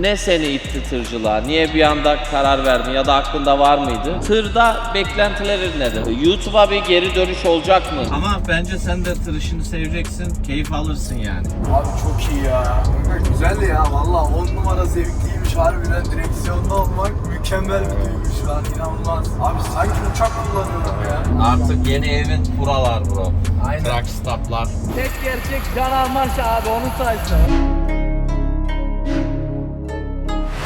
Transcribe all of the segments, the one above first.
ne seni itti tırcılığa? Niye bir anda karar verdin ya da aklında var mıydı? Tırda beklentilerin nedir? YouTube'a bir geri dönüş olacak mı? Ama bence sen de tır işini seveceksin, keyif alırsın yani. Abi çok iyi ya. Güzel ya valla 10 numara zevkliymiş harbiden direksiyonda olmak mükemmel bir duyguymuş lan inanılmaz. Abi sanki uçak kullanıyorum ya. Artık yeni evin buralar bro. Aynen. Truck stoplar. Tek gerçek can almaş abi onun sayesinde.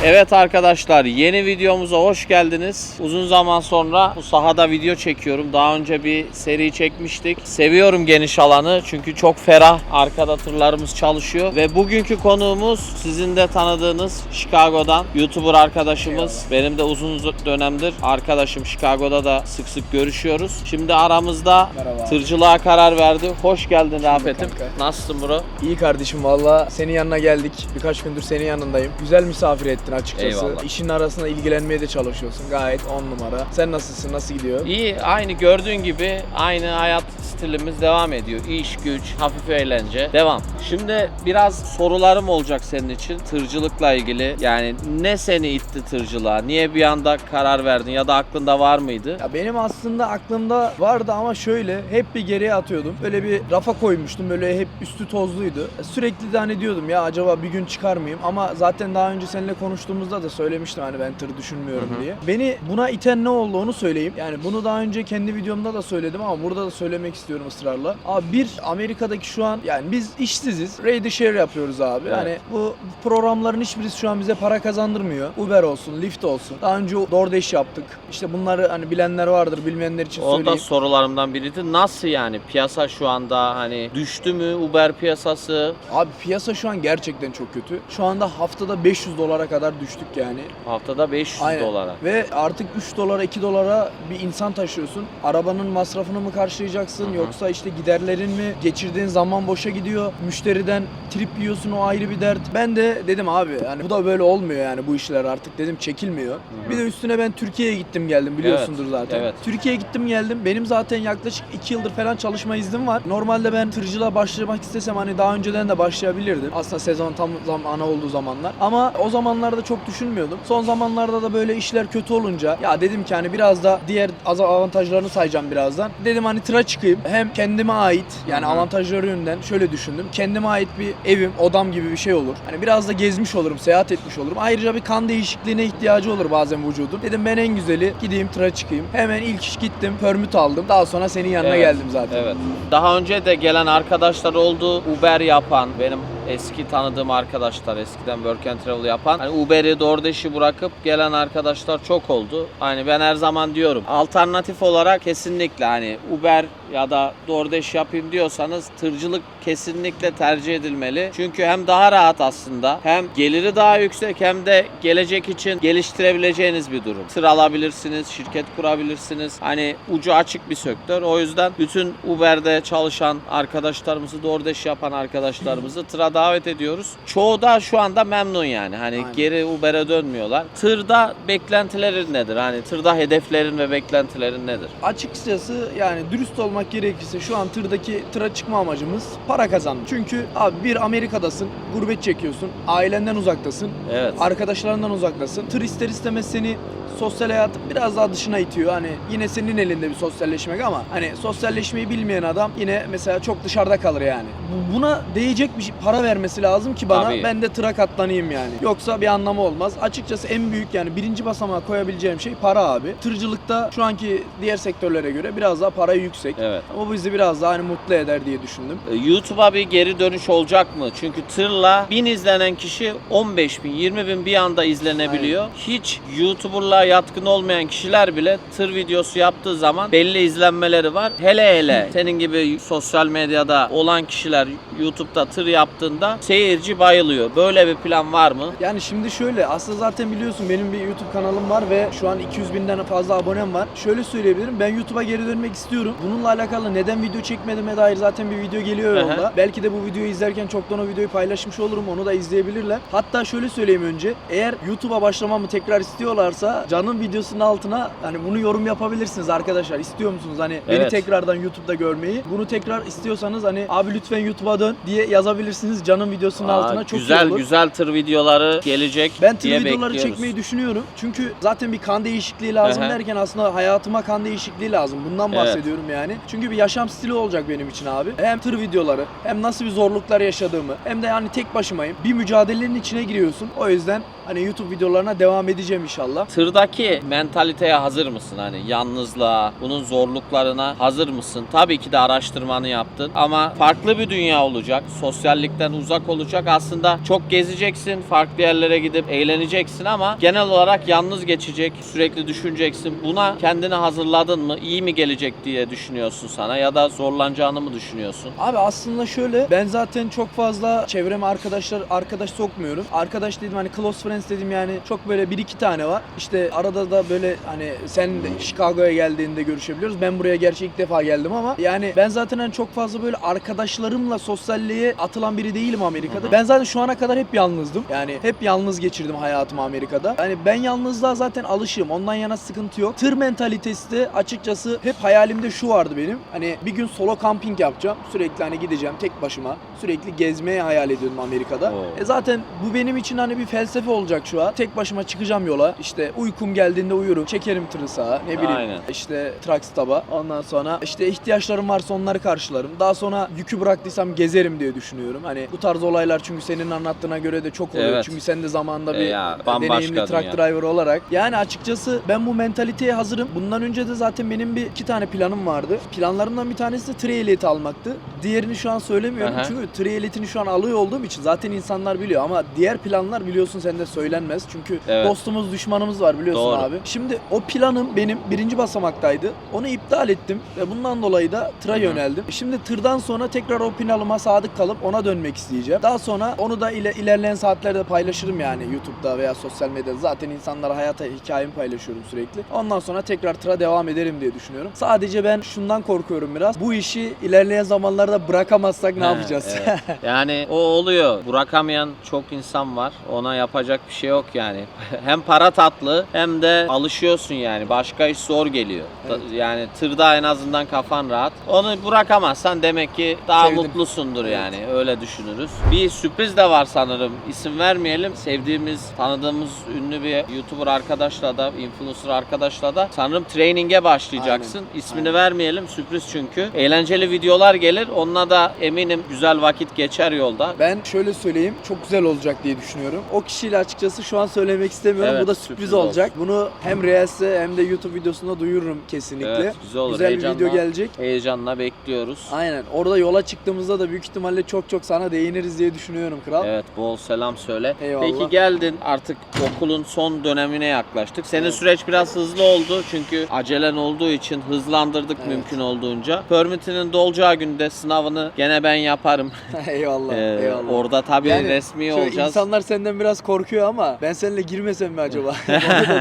Evet arkadaşlar yeni videomuza hoş geldiniz. Uzun zaman sonra bu sahada video çekiyorum. Daha önce bir seri çekmiştik. Seviyorum geniş alanı çünkü çok ferah. Arkada tırlarımız çalışıyor. Ve bugünkü konuğumuz sizin de tanıdığınız Chicago'dan YouTuber arkadaşımız. Benim de uzun dönemdir arkadaşım Chicago'da da sık sık görüşüyoruz. Şimdi aramızda Merhaba. tırcılığa karar verdi. Hoş geldin Rafet'im. Nasılsın bro? İyi kardeşim valla senin yanına geldik. Birkaç gündür senin yanındayım. Güzel misafir ettin açıkçası. Eyvallah. İşin arasında ilgilenmeye de çalışıyorsun. Gayet 10 numara. Sen nasılsın? Nasıl gidiyor? İyi, aynı gördüğün gibi aynı hayat stilimiz devam ediyor. İş, güç, hafif eğlence, devam. Şimdi biraz sorularım olacak senin için tırcılıkla ilgili. Yani ne seni itti tırcılığa? Niye bir anda karar verdin ya da aklında var mıydı? Ya benim aslında aklımda vardı ama şöyle hep bir geriye atıyordum. Böyle bir rafa koymuştum. Böyle hep üstü tozluydu. Sürekli de hani diyordum ya acaba bir gün çıkar mıyım? Ama zaten daha önce seninle konuştuğumuzda da söylemiştim hani ben tır düşünmüyorum Hı hı. diye. Beni buna iten ne oldu onu söyleyeyim. Yani bunu daha önce kendi videomda da söyledim ama burada da söylemek istiyorum ısrarla. Abi bir Amerika'daki şu an yani biz işsiziz. Ride share yapıyoruz abi. Evet. Hani bu programların hiçbirisi şu an bize para kazandırmıyor. Uber olsun, Lyft olsun. Daha önce DoorDash yaptık. İşte bunları hani bilenler vardır, bilmeyenler için O da söyleyeyim. sorularımdan biriydi. Nasıl yani piyasa şu anda hani düştü mü Uber piyasası? Abi piyasa şu an gerçekten çok kötü. Şu anda haftada 500 dolara kadar düştük yani. Haftada 500 Aynen. dolara. Ve artık 3 dolara 2 dolara bir insan taşıyorsun. Arabanın masrafını mı karşılayacaksın Hı hı. yoksa işte giderlerin mi? Geçirdiğin zaman boşa gidiyor. Müşteriden trip yiyorsun o ayrı bir dert. Ben de dedim abi yani bu da böyle olmuyor yani bu işler artık dedim çekilmiyor. Bir de üstüne ben Türkiye'ye gittim geldim biliyorsundur Evet, zaten. evet. Türkiye'ye gittim geldim. Benim zaten yaklaşık 2 yıldır falan çalışma iznim var. Normalde ben tırcılığa başlamak istesem hani daha önceden de başlayabilirdim. Aslında sezon tam zamanı olduğu zamanlar. Ama o zamanlarda çok düşünmüyordum. Son zamanlarda da böyle işler kötü olunca ya dedim ki hani biraz da diğer avantajlarını sayacağım birazdan. Dedim hani tıra çıkayım. Hem kendime ait yani avantajları yönünden şöyle düşündüm. Kendime ait bir evim, odam gibi bir şey olur. Hani biraz da gezmiş olurum, seyahat etmiş olurum. Ayrıca bir kan değişikliğine ihtiyacı olur bazen vücudun. Dedim ben en güzeli gideyim tıra çıkayım. Hemen ilk iş gittim, permit aldım. Daha sonra senin yanına Evet, geldim zaten. Evet. Daha önce de gelen arkadaşlar oldu. Uber yapan, benim eski tanıdığım arkadaşlar, eskiden Work and Travel yapan. Hani Uber'i DoorDash'i bırakıp gelen arkadaşlar çok oldu. Hani ben her zaman diyorum. Alternatif olarak kesinlikle hani Uber ya da DoorDash yapayım diyorsanız tırcılık kesinlikle tercih edilmeli. Çünkü hem daha rahat aslında hem geliri daha yüksek hem de gelecek için geliştirebileceğiniz bir durum. Tır alabilirsiniz, şirket kurabilirsiniz. Hani ucu açık bir sektör. O yüzden bütün Uber'de çalışan arkadaşlarımızı, DoorDash yapan arkadaşlarımızı tıra davet ediyoruz. Çoğu da şu anda memnun yani. Hani Aynen. geri Uber'e dönmüyorlar. Tırda beklentilerin nedir? Hani tırda hedeflerin ve beklentilerin nedir? Açıkçası yani dürüst olmak gerekirse şu an tırdaki tıra çıkma amacımız para kazanmak. Çünkü abi bir Amerika'dasın, gurbet çekiyorsun, ailenden uzaktasın, Evet. arkadaşlarından uzaktasın. Tır ister istemez seni sosyal hayatın biraz daha dışına itiyor. Hani yine senin elinde bir sosyalleşmek ama hani sosyalleşmeyi bilmeyen adam yine mesela çok dışarıda kalır yani. Bu- Buna değecek bir şey- para vermesi lazım ki bana Tabii. ben de tıra katlanayım yani. Yoksa bir anlamı olmaz. Açıkçası en büyük yani birinci basamağa koyabileceğim şey para abi. Tırcılıkta şu anki diğer sektörlere göre biraz daha para yüksek. Evet. Ama bu bizi biraz daha hani mutlu eder diye düşündüm. E, YouTube'a bir geri dönüş olacak mı? Çünkü tırla 1000 izlenen kişi 15 bin, 20 bin bir anda izlenebiliyor. Hiç YouTuber'la yatkın olmayan kişiler bile tır videosu yaptığı zaman belli izlenmeleri var. Hele hele senin gibi sosyal medyada olan kişiler YouTube'da tır yaptığında seyirci bayılıyor. Böyle bir plan var mı? Yani şimdi şöyle aslında zaten biliyorsun benim bir YouTube kanalım var ve şu an 200 binden fazla abonem var. Şöyle söyleyebilirim ben YouTube'a geri dönmek istiyorum. Bununla alakalı neden video çekmediğime dair zaten bir video geliyor yolda. Belki de bu videoyu izlerken çoktan o videoyu paylaşmış olurum onu da izleyebilirler. Hatta şöyle söyleyeyim önce eğer YouTube'a başlamamı tekrar istiyorlarsa Can'ın videosunun altına hani bunu yorum yapabilirsiniz arkadaşlar. İstiyor musunuz hani beni Evet. tekrardan YouTube'da görmeyi? Bunu tekrar istiyorsanız hani abi lütfen YouTube'a dön diye yazabilirsiniz Can'ın videosunun Aa, altına çok güzel iyi olur. güzel tır videoları gelecek Ben tır diye videoları bekliyoruz. çekmeyi düşünüyorum. Çünkü zaten bir kan değişikliği lazım derken aslında hayatıma kan değişikliği lazım. Bundan Evet. bahsediyorum yani. Çünkü bir yaşam stili olacak benim için abi. Hem tır videoları hem nasıl bir zorluklar yaşadığımı hem de yani tek başımayım. Bir mücadelenin içine giriyorsun. O yüzden hani YouTube videolarına devam edeceğim inşallah. Tırdaki mentaliteye hazır mısın? Hani yalnızlığa, bunun zorluklarına hazır mısın? Tabii ki de araştırmanı yaptın ama farklı bir dünya olacak. Sosyallikten uzak olacak. Aslında çok gezeceksin, farklı yerlere gidip eğleneceksin ama genel olarak yalnız geçecek, sürekli düşüneceksin. Buna kendini hazırladın mı? İyi mi gelecek diye düşünüyorsun sana ya da zorlanacağını mı düşünüyorsun? Abi aslında şöyle ben zaten çok fazla çevreme arkadaşlar arkadaş sokmuyorum. Arkadaş dedim hani close friends dedim yani çok böyle bir iki tane var. İşte arada da böyle hani sen Chicago'ya geldiğinde görüşebiliyoruz. Ben buraya gerçi ilk defa geldim ama yani ben zaten hani çok fazla böyle arkadaşlarımla sosyalliğe atılan biri değilim Amerika'da. Ben zaten şu ana kadar hep yalnızdım. Yani hep yalnız geçirdim hayatımı Amerika'da. Yani ben yalnızlığa zaten alışığım. Ondan yana sıkıntı yok. Tır mentalitesi de açıkçası hep hayalimde şu vardı benim. Hani bir gün solo camping yapacağım. Sürekli hani gideceğim tek başıma. Sürekli gezmeye hayal ediyordum Amerika'da. Oo. E zaten bu benim için hani bir felsefe olacak şu an. Tek başıma çıkacağım yola. İşte uykum geldiğinde uyurum. Çekerim tırı sağa. Ne bileyim Aynen. işte truck stop'a. Ondan sonra işte ihtiyaçlarım varsa onları karşılarım. Daha sonra yükü bıraktıysam gezerim diye düşünüyorum. Hani bu tarz olaylar çünkü senin anlattığına göre de çok oluyor. Evet. Çünkü sen de zamanında E bir ya, deneyimli truck driver olarak. Yani açıkçası ben bu mentaliteye hazırım. Bundan önce de zaten benim bir iki tane planım vardı. Planlarımdan bir tanesi de tır ehliyeti almaktı. Diğerini şu an söylemiyorum. Aha. Çünkü tır ehliyetini şu an alıyor olduğum için zaten insanlar biliyor ama diğer planlar biliyorsun sende söylenmez. Çünkü Evet. dostumuz düşmanımız var biliyorsun Doğru. abi. Şimdi o planım benim birinci basamaktaydı. Onu iptal ettim ve bundan dolayı da tıra Hı hı. yöneldim. Şimdi tırdan sonra tekrar o planıma sadık kalıp ona dönmek isteyeceğim. Daha sonra onu da ile, ilerleyen saatlerde paylaşırım yani YouTube'da veya sosyal medyada. Zaten insanlara hayata hikayemi paylaşıyorum sürekli. Ondan sonra tekrar tıra devam ederim diye düşünüyorum. Sadece ben şundan korkuyorum biraz. Bu işi ilerleyen zamanlarda bırakamazsak ne He, yapacağız? evet. yani o oluyor. Bırakamayan çok insan var. Ona yapacak bir şey yok yani. hem para tatlı hem de alışıyorsun yani. Başka iş zor geliyor. Evet. Yani tırda en azından kafan rahat. Onu bırakamazsan demek ki daha Sevdim. mutlusundur Evet. yani. Öyle düşünürüz. Bir sürpriz de var sanırım. İsim vermeyelim. Sevdiğimiz, tanıdığımız ünlü bir YouTuber arkadaşla da, influencer arkadaşla da sanırım training'e başlayacaksın. Aynen, İsmini aynen. vermeyelim. Sürpriz çünkü. Eğlenceli videolar gelir. Onunla da eminim güzel vakit geçer yolda. Ben şöyle söyleyeyim çok güzel olacak diye düşünüyorum. O kişiyle açıkçası şu an söylemek istemiyorum. Evet, Bu da sürpriz sürpriz olsun. olacak. Bunu hem Reels'e hem de YouTube videosunda duyururum kesinlikle. Evet, güzel olur. Güzel bir video gelecek. Heyecanla bekliyoruz. Aynen. Orada yola çıktığımızda da büyük ihtimalle çok çok sana değiniriz diye düşünüyorum kral. Evet bol selam söyle. Eyvallah. Peki geldin artık okulun son dönemine yaklaştık. Senin süreç biraz hızlı oldu çünkü acelen olduğu için hızlandırdık Evet. mümkün olduğunca. Permitinin dolacağı günde sınavını gene ben yaparım. eyvallah. Ee, eyvallah. orada tabii Yani resmi olacağız. İnsanlar senden biraz korkuyor ama ben seninle girmesem mi acaba?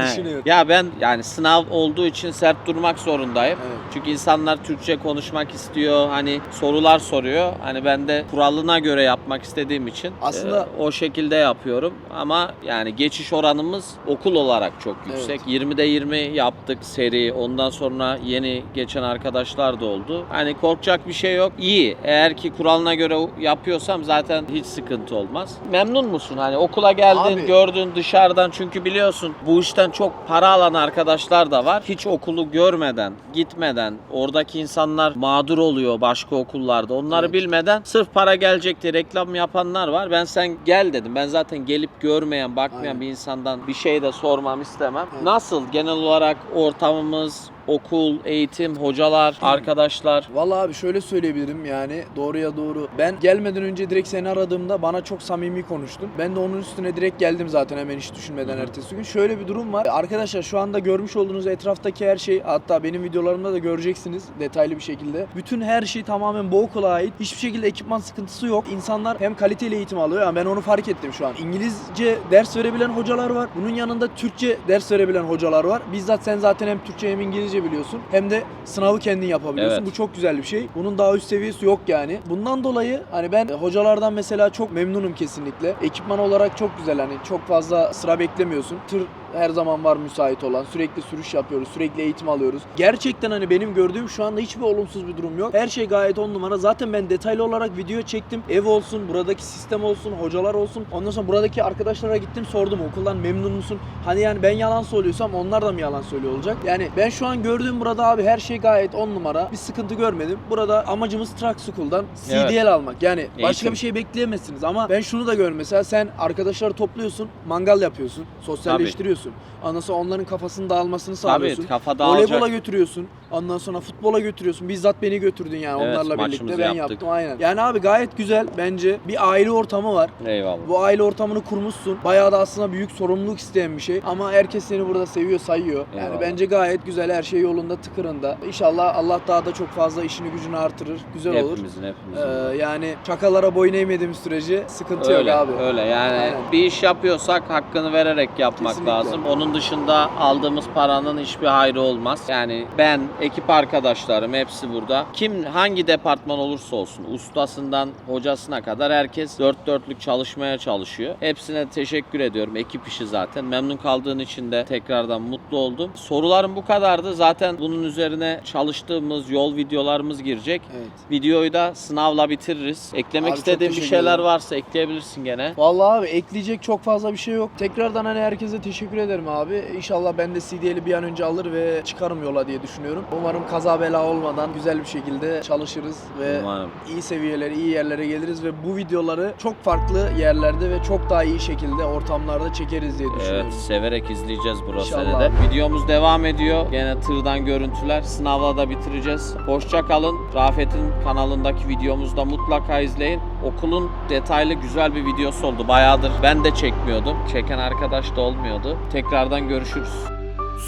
Düşünüyorum. ya ben yani sınav olduğu için sert durmak zorundayım. Evet. Çünkü insanlar Türkçe konuşmak istiyor. Hani sorular soruyor. Hani ben de kuralına göre yapmak istediğim için Aslında- e, o şekilde yapıyorum. Ama yani geçiş oranımız okul olarak çok yüksek. 20'de 20 yaptık seri. Ondan sonra yeni geçen arkadaşlar da oldu. Hani korkacak bir şey yok. İyi. Eğer ki kuralına göre yapıyorsam zaten hiç sıkıntı olmaz. Memnun musun? Hani okula geldin, Abi- gördün dışarıdan çünkü biliyorsun bu işten çok para alan arkadaşlar da var. Hiç okulu görmeden, gitmeden oradaki insanlar mağdur oluyor başka okullarda. Onları Evet. bilmeden sırf para gelecek diye reklam yapanlar var. Ben sen gel dedim. Ben zaten gelip görmeyen, bakmayan Aynen. bir insandan bir şey de sormam istemem. Evet. Nasıl genel olarak ortamımız, okul, eğitim, hocalar, arkadaşlar? Vallahi abi şöyle söyleyebilirim yani doğruya doğru. Ben gelmeden önce direkt seni aradığımda bana çok samimi konuştun. Ben de onun üstüne direkt geldim zaten hemen hiç düşünmeden ertesi gün. Şöyle bir durum var. Arkadaşlar şu anda görmüş olduğunuz etraftaki her şey hatta benim videolarımda da göreceksiniz detaylı bir şekilde. Bütün her şey tamamen bu okula ait. Hiçbir şekilde ekipman sıkıntısı yok. İnsanlar hem kaliteli eğitim alıyor. Yani ben onu fark ettim şu an. İngilizce ders verebilen hocalar var. Bunun yanında Türkçe ders verebilen hocalar var. Bizzat sen zaten hem Türkçe hem İngilizce biliyorsun. Hem de sınavı kendin yapabiliyorsun. Evet. Bu çok güzel bir şey. Bunun daha üst seviyesi yok yani. Bundan dolayı hani ben hocalardan mesela çok memnunum kesinlikle. Ekipman olarak çok güzel hani çok fazla sıra beklemiyorsun. Tır Her zaman var müsait olan. Sürekli sürüş yapıyoruz. Sürekli eğitim alıyoruz. Gerçekten hani benim gördüğüm şu anda hiçbir olumsuz bir durum yok. Her şey gayet on numara. Zaten ben detaylı olarak video çektim. Ev olsun, buradaki sistem olsun, hocalar olsun. Ondan sonra buradaki arkadaşlara gittim sordum okuldan memnun musun? Hani yani ben yalan söylüyorsam onlar da mı yalan söylüyor olacak? Yani ben şu an gördüğüm burada abi her şey gayet on numara. Bir sıkıntı görmedim. Burada amacımız Truck School'dan Evet. CDL almak. Yani başka Eğitim. bir şey bekleyemezsiniz ama ben şunu da görüyorum mesela sen arkadaşları topluyorsun, mangal yapıyorsun, sosyalleştiriyorsun. Ondan sonra onların kafasının dağılmasını sağlıyorsun. Tabii kafa dağılacak. Voleybola götürüyorsun. Ondan sonra futbola götürüyorsun. Bizzat beni götürdün yani Evet, onlarla birlikte ben yaptık. yaptım aynen. Yani abi gayet güzel bence. Bir aile ortamı var. Eyvallah. Bu aile ortamını kurmuşsun. Bayağı da aslında büyük sorumluluk isteyen bir şey. Ama herkes seni burada seviyor, sayıyor. Yani Eyvallah. bence gayet güzel. Her şey yolunda, tıkırında. İnşallah Allah daha da çok fazla işini gücünü artırır. Güzel olur. Hepimizin hepimizin. Ee, yani şakalara boyun eğmediğimiz sürece sıkıntı Öyle, yok abi. öyle yani Aynen. bir iş yapıyorsak hakkını vererek yapmak Kesinlikle. lazım. Onun dışında aldığımız paranın hiçbir hayrı olmaz. Yani ben, ekip arkadaşlarım hepsi burada. Kim hangi departman olursa olsun ustasından hocasına kadar herkes dört dörtlük çalışmaya çalışıyor. Hepsine teşekkür ediyorum. Ekip işi zaten. Memnun kaldığın için de tekrardan mutlu oldum. Sorularım bu kadardı. Zaten bunun üzerine çalıştığımız yol videolarımız girecek. Evet. Videoyu da sınavla bitiririz. Eklemek Abi istediğin bir şeyler varsa ekleyebilirsin gene. Vallahi abi ekleyecek çok fazla bir şey yok. Tekrardan hani herkese teşekkür ederim abi. İnşallah ben de CD'li bir an önce alır ve çıkarım yola diye düşünüyorum. Umarım kaza bela olmadan güzel bir şekilde çalışırız ve Umarım. iyi seviyelere, iyi yerlere geliriz ve bu videoları çok farklı yerlerde ve çok daha iyi şekilde ortamlarda çekeriz diye düşünüyorum. Evet, severek izleyeceğiz bu İnşallah. senede. Videomuz devam ediyor. Gene tırdan görüntüler. Sınavla da bitireceğiz. Hoşça kalın. Rafet'in kanalındaki videomuzu da mutlaka izleyin. Okulun detaylı güzel bir videosu oldu. Bayağıdır ben de çekmiyordum. Çeken arkadaş da olmuyordu. Tekrardan görüşürüz.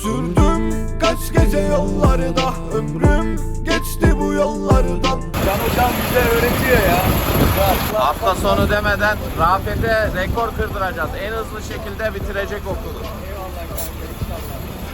Sürdüm kaç gece yollarda Ömrüm geçti bu yollardan Can hocam bize öğretiyor ya. Hafta sonu demeden Rafet'e rekor kırdıracağız. En hızlı şekilde bitirecek okulu.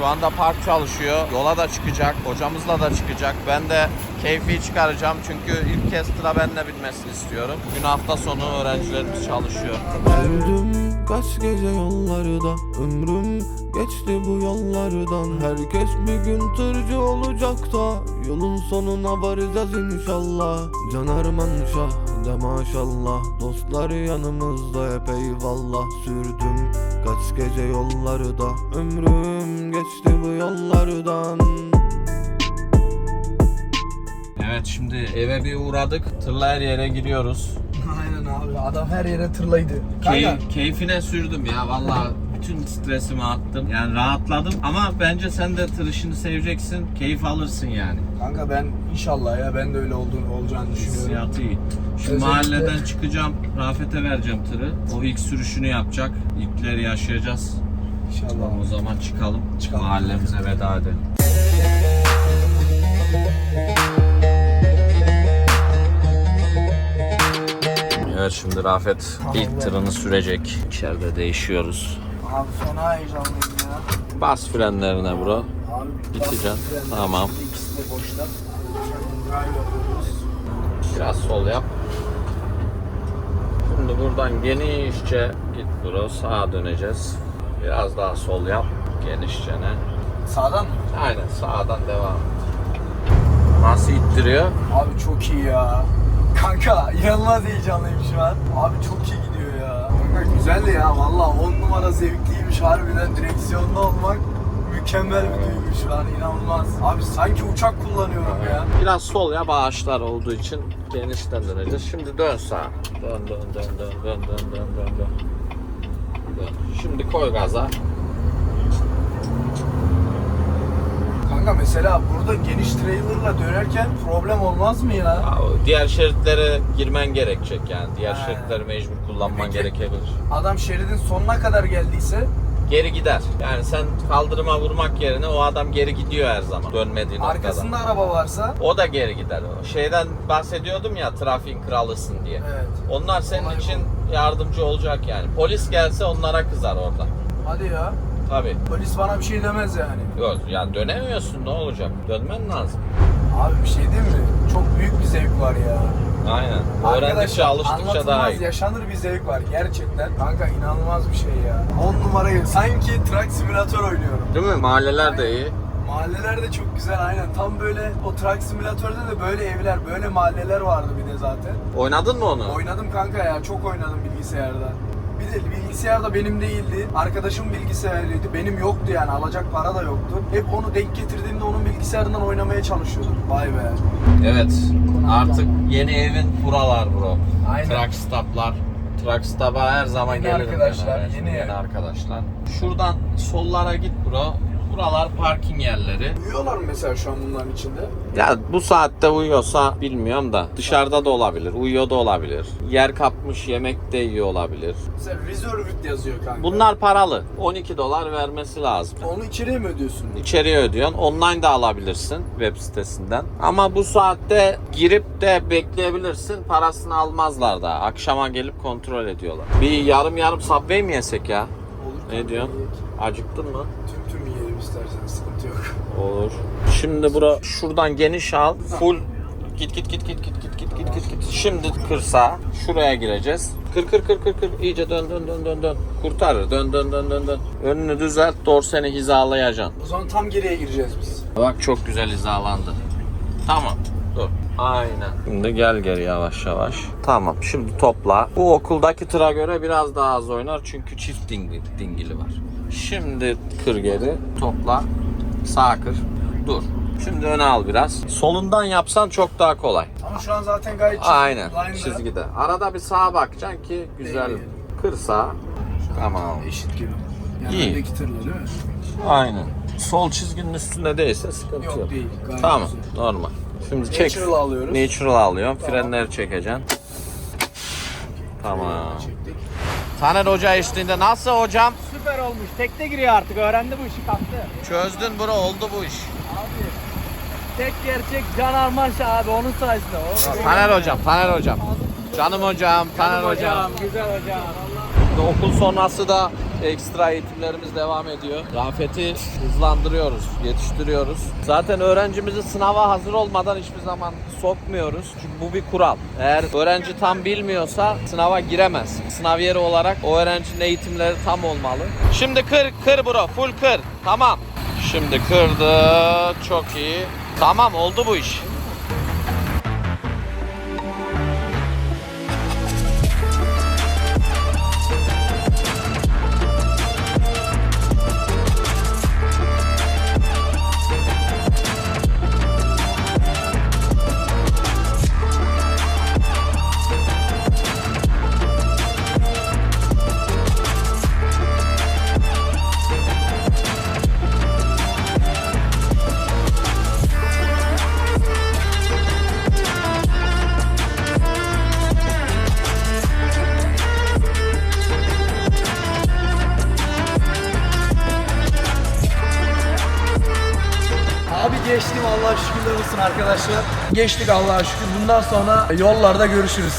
Şu anda park çalışıyor. Yola da çıkacak. Hocamızla da çıkacak. Ben de keyfi çıkaracağım. Çünkü ilk kez tıra benle binmesini istiyorum. Bugün hafta sonu öğrencilerimiz çalışıyor. Sürdüm kaç gece yollarda Ömrüm geçti bu yollardan Herkes bir gün tırcı olacak da Yolun sonuna varacağız inşallah Caner Manşah de maşallah Dostlar yanımızda hep eyvallah Sürdüm kaç gece yollarda Ömrüm geçti bu yollardan Evet şimdi eve bir uğradık. Tırla her yere giriyoruz. Aynen abi adam her yere tırlaydı. Key- keyfine sürdüm ya valla bütün stresimi attım. Yani rahatladım ama bence sen de tır işini seveceksin. Keyif alırsın yani. Kanka ben inşallah ya ben de öyle olduğunu olacağını düşünüyorum. Hissiyatı iyi. Şu Özellikle- mahalleden çıkacağım. Rafet'e vereceğim tırı. O ilk sürüşünü yapacak. İlkleri yaşayacağız. İnşallah. O zaman çıkalım. Çıkalım. Mahallemize veda edelim. Evet şimdi Rafet ilk tırını sürecek. İçeride değişiyoruz. Abi fena heyecanlıyım ya. Bas frenlerine bro. Biteceksin. Tamam. İkisi de boşta. Biraz sol yap. Şimdi buradan genişçe git bro. Sağa döneceğiz. Biraz daha sol yap. Genişçene. Sağdan mı? Aynen sağdan devam. Nasıl ittiriyor? Abi çok iyi ya. Kanka inanılmaz heyecanlıyım şu an. Abi çok iyi gidiyor ya. Kanka güzel ya valla 10 numara zevkliymiş harbiden direksiyonda olmak mükemmel bir duygu şu an inanılmaz. Abi sanki uçak kullanıyorum ya. Biraz sol yap ağaçlar olduğu için genişten döneceğiz. Şimdi dön sağa. Dön dön dön dön dön dön dön dön Şimdi koy gaza. Kanka mesela burada geniş trailerla dönerken problem olmaz mı ya? Ya, Diğer şeritlere girmen gerekecek yani. Diğer He. şeritleri mecbur kullanman Peki. gerekebilir. Adam şeridin sonuna kadar geldiyse Geri gider. Yani sen kaldırıma vurmak yerine o adam geri gidiyor her zaman dönmediği noktadan. arkasında araba varsa O da geri gider. Şeyden bahsediyordum ya trafiğin kralısın diye. evet. Onlar senin Olay bu. için yardımcı olacak yani. Polis gelse onlara kızar orada. Hadi ya. Tabii. Polis bana bir şey demez yani. Yok yani dönemiyorsun ne olacak? Dönmen lazım. Abi bir şey değil mi? Çok büyük bir zevk var ya. Aynen. Öğrendikçe Arkadaşlar, alıştıkça daha iyi. yaşanır bir zevk var gerçekten. Kanka inanılmaz bir şey ya. 10 numarayı sanki truck simülatör oynuyorum. Değil mi? Mahalleler de iyi. Mahalleler de çok güzel aynen. Tam böyle o truck simülatörde de böyle evler, böyle mahalleler vardı bir de zaten. Oynadın mı onu? Oynadım kanka ya çok oynadım bilgisayarda. Bir de bilgisayar da benim değildi. Arkadaşım bilgisayarlıydı. Benim yoktu yani alacak para da yoktu. Hep onu denk getirdiğimde onun bilgisayarından oynamaya çalışıyordum. Vay be. Evet. Artık yeni evin buralar bro. Aynen. Truck stoplar. Truck stop'a her zaman Yeni gelirim. arkadaşlar, ben. yeni ev. arkadaşlar. Şuradan sollara git bro. Buralar parking yerleri. Uyuyorlar mı mesela şu an bunların içinde? Ya bu saatte uyuyorsa bilmiyorum da dışarıda da olabilir, uyuyor da olabilir. Yer kapmış, yemek de yiyor olabilir. Mesela reserved yazıyor kanka. Bunlar paralı. 12 dolar vermesi lazım. Onu içeriye mi ödüyorsun? İçeriye ödüyorsun. Online de alabilirsin web sitesinden. Ama bu saatte girip de bekleyebilirsin. Parasını almazlar da. Akşama gelip kontrol ediyorlar. Bir yarım yarım Subway mi yesek ya? Olur. Ne diyorsun? Acıktın mı? Tüm tüm yiyelim istersen sıkıntı yok. Olur. Şimdi bura şuradan geniş al. Full git git git git git git git git git git. Şimdi kırsa şuraya gireceğiz. Kır kır kır kır kır. İyice dön dön dön dön dön. Kurtarır. Dön dön dön dön dön. Önünü düzelt. Dorseni hizalayacaksın. O zaman tam geriye gireceğiz biz. Bak çok güzel hizalandı. Tamam. Dur. Aynen. Şimdi gel geri yavaş yavaş. Tamam. Şimdi topla. Bu okuldaki tıra göre biraz daha az oynar çünkü çift dingli, dingili var. Şimdi kır geri. Topla. Sağ kır. Dur. Şimdi öne al biraz. Solundan yapsan çok daha kolay. Ama şu an zaten gayet çizgi. Aynen. line'da. Çizgide. Arada bir sağa bakacaksın ki güzel. Değil. Kır sağa. Tamam. Eşit gibi. Yani İyi. tırla değil mi? Aynen. Sol çizginin üstünde değilse sıkıntı yok. Yok değil. Gayet Tamam, güzel. normal. Şimdi çek. Natural alıyoruz. Natural alıyorum. Frenleri çekeceksin. Tamam. Taner Hoca eşliğinde nasıl hocam? Süper olmuş. Tekte giriyor artık. Öğrendi bu işi kaptı. Çözdün bro oldu bu iş. Abi. Tek gerçek Can Armanş abi onun sayesinde. O, Taner hocam, Taner hocam. Canım hocam, Taner hocam. Güzel hocam. Okul sonrası da ekstra eğitimlerimiz devam ediyor. Rafet'i hızlandırıyoruz, yetiştiriyoruz. Zaten öğrencimizi sınava hazır olmadan hiçbir zaman sokmuyoruz. Çünkü bu bir kural. Eğer öğrenci tam bilmiyorsa sınava giremez. Sınav yeri olarak o öğrencinin eğitimleri tam olmalı. Şimdi kır, kır bro, full kır. Tamam. Şimdi kırdı, çok iyi. Tamam oldu bu iş. Olsun arkadaşlar. Geçtik Allah'a şükür. Bundan sonra yollarda görüşürüz.